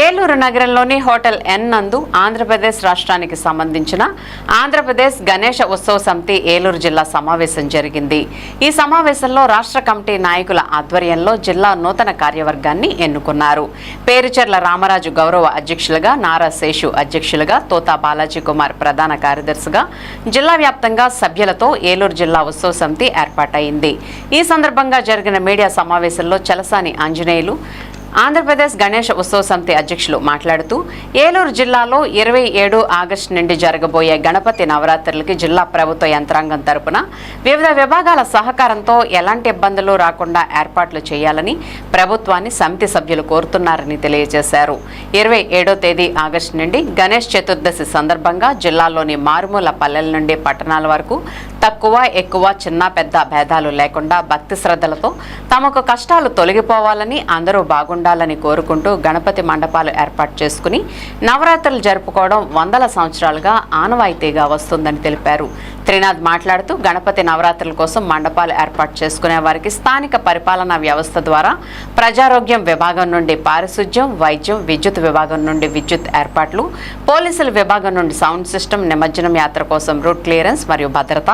ఏలూరు నగరంలోని హోటల్ ఎన్ నందు ఆంధ్రప్రదేశ్ రాష్ట్రానికి సంబంధించిన ఆంధ్రప్రదేశ్ గణేష ఉత్సవ సమితి ఏలూరు జిల్లా సమావేశం జరిగింది. ఈ సమావేశంలో రాష్ట్ర కమిటీ నాయకుల ఆధ్వర్యంలో జిల్లా నూతన కార్యవర్గాన్ని ఎన్నుకున్నారు. పేరుచెర్ల రామరాజు గౌరవ అధ్యక్షులుగా నారా శేషు అధ్యక్షులుగా తోతా బాలాజీ కుమార్ ప్రధాన కార్యదర్శిగా జిల్లా వ్యాప్తంగా సభ్యులతో ఏలూరు జిల్లా ఉత్సవ సమితి ఏర్పాటైంది. ఈ సందర్భంగా జరిగిన మీడియా సమావేశంలో చలసాని ఆంజనేయులు ఆంధ్రప్రదేశ్ గణేష్ ఉత్సవ సమితి అధ్యక్షులు మాట్లాడుతూ ఏలూరు జిల్లాలో ఇరవై ఏడు ఆగస్టు నుండి జరగబోయే గణపతి నవరాత్రులకి జిల్లా ప్రభుత్వ యంత్రాంగం తరపున వివిధ విభాగాల సహకారంతో ఎలాంటి ఇబ్బందులు రాకుండా ఏర్పాట్లు చేయాలని ప్రభుత్వాన్ని సమితి సభ్యులు కోరుతున్నారని తెలియజేశారు. ఇరవై ఏడో తేదీ ఆగస్టు నుండి గణేష్ చతుర్దశి సందర్భంగా జిల్లాలోని మారుమూల పల్లెల నుండి పట్టణాల వరకు తక్కువ ఎక్కువ చిన్న పెద్ద భేదాలు లేకుండా భక్తి శ్రద్ధలతో తమకు కష్టాలు తొలగిపోవాలని అందరూ బాగుండాలని కోరుకుంటూ గణపతి మండపాలు ఏర్పాటు చేసుకుని నవరాత్రులు జరుపుకోవడం వందల సంవత్సరాలుగా ఆనవాయితీగా వస్తుందని తెలిపారు. త్రినాథ్ మాట్లాడుతూ గణపతి నవరాత్రుల కోసం మండపాలు ఏర్పాటు చేసుకునే వారికి స్థానిక పరిపాలనా వ్యవస్థ ద్వారా ప్రజారోగ్యం విభాగం నుండి పారిశుధ్యం వైద్యం విద్యుత్ విభాగం నుండి విద్యుత్ ఏర్పాట్లు పోలీసుల విభాగం నుండి సౌండ్ సిస్టమ్ నిమజ్జనం యాత్ర కోసం రూట్ క్లియరెన్స్ మరియు భద్రత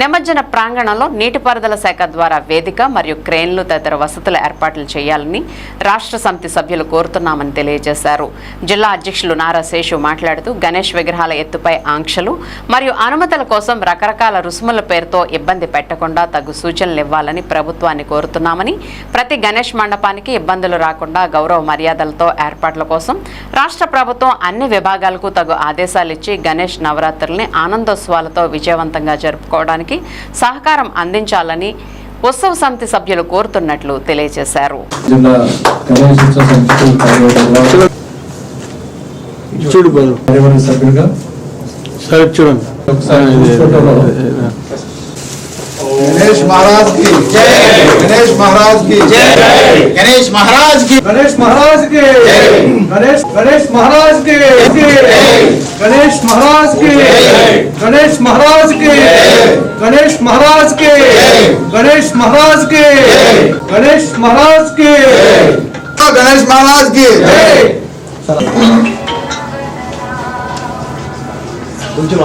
నిమజ్జన ప్రాంగణంలో నీటిపారుదల శాఖ ద్వారా వేదిక మరియు క్రేన్లు తదితర వసతుల ఏర్పాట్లు చేయాలని రాష్ట్ర సమితి సభ్యులు కోరుతున్నామని తెలియజేశారు. జిల్లా అధ్యక్షులు నారా శేషు మాట్లాడుతూ గణేష్ విగ్రహాల ఎత్తుపై ఆంక్షలు మరియు అనుమతుల కోసం రకరకాల రుసుముల పేరుతో ఇబ్బంది పెట్టకుండా తగు సూచనలు ఇవ్వాలని ప్రభుత్వాన్ని కోరుతున్నామని ప్రతి గణేష్ మండపానికి ఇబ్బందులు రాకుండా గౌరవ మర్యాదలతో ఏర్పాట్ల కోసం రాష్ట్ర ప్రభుత్వం అన్ని విభాగాలకు తగు ఆదేశాలు ఇచ్చి గణేష్ నవరాత్రుల్ని ఆనందోత్సవాలతో విజయవంతంగా చేసుకోవడానికి సహకారం అందించాలని ఉత్సవ సమితి సభ్యులు కోరుతున్నట్లు తెలియజేశారు. గణేష్ మహారాజ్ గణేష్ మహారాజ్ గణేష్ మహారాజ్ గణేష్ మహారాజ్ గణేష్ మహారాజ్ గణేష్ గణేష్ మహారాజ్ గణేష్ మహారాజ్ గణేష్ మహారాజ్కి. గణేష్ మహారాజ్కి. గణేష్ మహారాజ్కి. గణేష్ మహారాజ్కి. గణేష్ మహారాజ్కి. కొంచెం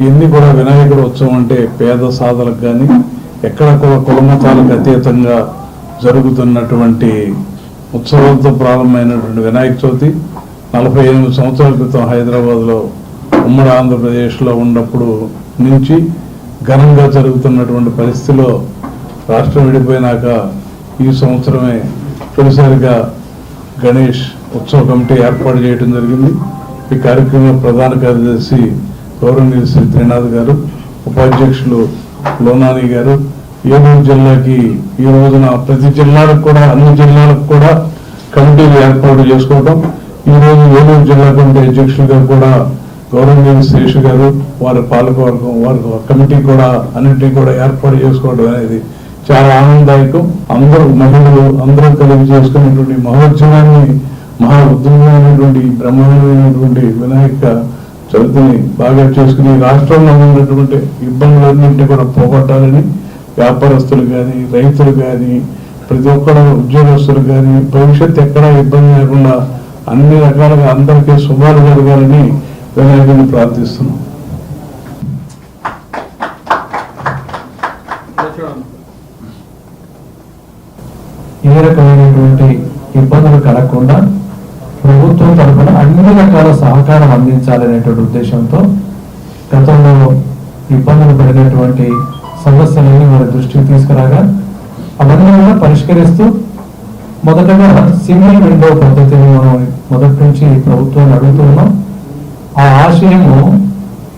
ఇన్ని కూడా వినాయకుడు ఉత్సవం అంటే పేద సాధలకు కానీ ఎక్కడ కూడా కులమతాలకు అతీతంగా జరుగుతున్నటువంటి ఉత్సవాలతో ప్రారంభమైనటువంటి వినాయక చవితి నలభై ఎనిమిది సంవత్సరాల క్రితం హైదరాబాద్లో ఉమ్మడి ఆంధ్రప్రదేశ్లో ఉన్నప్పుడు నుంచి ఘనంగా జరుగుతున్నటువంటి పరిస్థితిలో రాష్ట్రం విడిపోయినాక ఈ సంవత్సరమే తొలిసారిగా గణేష్ ఉత్సవ కమిటీ ఏర్పాటు చేయడం జరిగింది. ఈ కార్యక్రమంలో ప్రధాన కార్యదర్శి గౌరవనీయులు శ్రీ త్రినాథ్ గారు ఉపాధ్యక్షులు లోనాని గారు ఏలూరు జిల్లాకి ఈ రోజున ప్రతి జిల్లాలకు కూడా అన్ని జిల్లాలకు కూడా కమిటీలు ఏర్పాటు చేసుకోవడం ఈ రోజు ఏలూరు జిల్లా కమిటీ అధ్యక్షులుగా కూడా గౌరవనీయులు శేషు గారు వారి పాలకవర్గం వారి కమిటీ కూడా అన్నింటినీ కూడా ఏర్పాటు చేసుకోవడం అనేది చాలా ఆనందదాయకం. అందరూ మహిళలు అందరూ కలిగి చేసుకున్నటువంటి మహోత్సవాన్ని మహా ఉద్యమమైనటువంటి బ్రహ్మాండమైనటువంటి వినాయక చవితిని బాగా చేసుకుని రాష్ట్రంలో ఉన్నటువంటి ఇబ్బందులన్నింటినీ కూడా పోగొట్టాలని వ్యాపారస్తులు కానీ రైతులు కానీ ప్రతి ఒక్కరు ఉద్యోగస్తులు కానీ భవిష్యత్తు ఎక్కడా ఇబ్బంది లేకుండా అన్ని రకాలుగా అందరికీ శుభాలు జరగాలని వినాయకుడిని ప్రార్థిస్తున్నాం. ఏ రకమైనటువంటి ఇబ్బందులు కలగకుండా ప్రభుత్వం తరఫున అన్ని రకాల సహకారం అందించాలనేటువంటి ఉద్దేశంతో గతంలో ఇబ్బందులు పడినటువంటి సమస్యలన్నీ వారి దృష్టికి తీసుకురాగా అవన్నీ కూడా పరిష్కరిస్తూ మొదటగా సింగిల్ విండో పద్ధతిని మనం మొదటి నుంచి ప్రభుత్వాన్ని అడుగుతున్నాం ఆ ఆశయము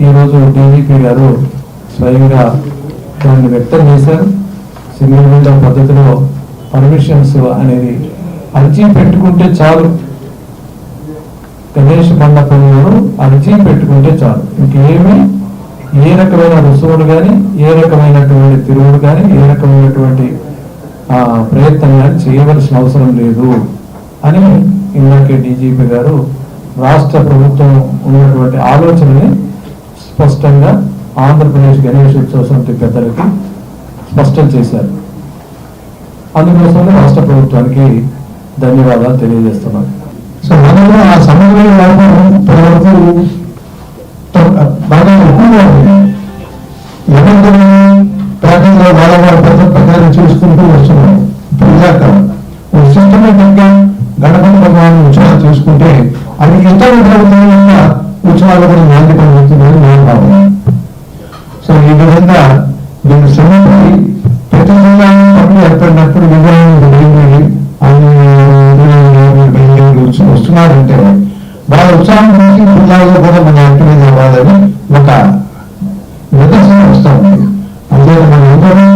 ఈరోజు డీజీపీ గారు స్వయంగా దాన్ని వ్యక్తం చేశారు. సింగిల్ విండో పద్ధతిలో పర్మిషన్స్ అనేది అర్జీ పెట్టుకుంటే చాలు. గణేష్ మండపంలో అరిచి పెట్టుకుంటే చాలు. ఇంకేమీ? ఏ రకమైన రుసుములు కానీ ఏ రకమైనటువంటి తిరుగులు కానీ ఏ రకమైనటువంటి ప్రయత్నం కానీ చేయవలసిన అవసరం లేదు అని ఇందాకే డీజీపీ గారు రాష్ట్ర ప్రభుత్వం ఉన్నటువంటి ఆలోచనని స్పష్టంగా ఆంధ్రప్రదేశ్ గణేష్ ఉత్సవ సమితి పెద్దలకి స్పష్టం చేశారు. అందుకోసమే రాష్ట్ర ప్రభుత్వానికి ధన్యవాదాలు తెలియజేస్తున్నాను. సో మనము ఆ సమయంలో లోపం ఇప్పటివరకు బాగా ఎక్కువగా ఉంది ఎవరికైనా ప్యాకేజ్లో వాళ్ళ వాళ్ళ పద్ధతి ప్రకారం చేసుకుంటూ వస్తున్నాం. ఇప్పుడు ఇలాక ఒక సిస్టమేటిక్ గణపతి భగవాన్ ఉత్సవాలు చేసుకుంటే అది ఇతర ప్రభుత్వం ఉత్సవాలు కూడా నాంది పొందుతుందని నా భావన. సో ఈ విధంగా నేను శ్రమపడి ప్రతి జిల్లా పనులు ఏర్పడినప్పుడు విజయం జరిగింది వాళ్ళ ఉత్సాహం జిల్లాలో కూడా మన యాక్టివేట్ అవ్వాలని ఒక నిదర్శనం వస్తూ ఉంది అంటే మన అందరం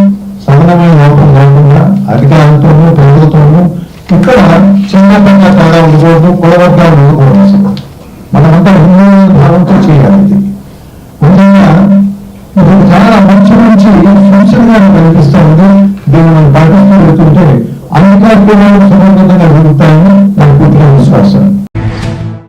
సమానమైన లోపం లేకుండా అధికారంతోనూ ప్రభుత్వము ఇక్కడ చిన్న పెద్ద తేడా ఉండకూడదు కులవర్గాలు ఉండకూడదు మనమంతా హిందూ భావంతో చేయాలి ఇది ముఖ్యంగా ఇప్పుడు చాలా మంచి మంచి సూచనగా కనిపిస్తూ ఉంది దీన్ని మనం పాటిస్తూ వెళ్తుంటే అధికారికంగా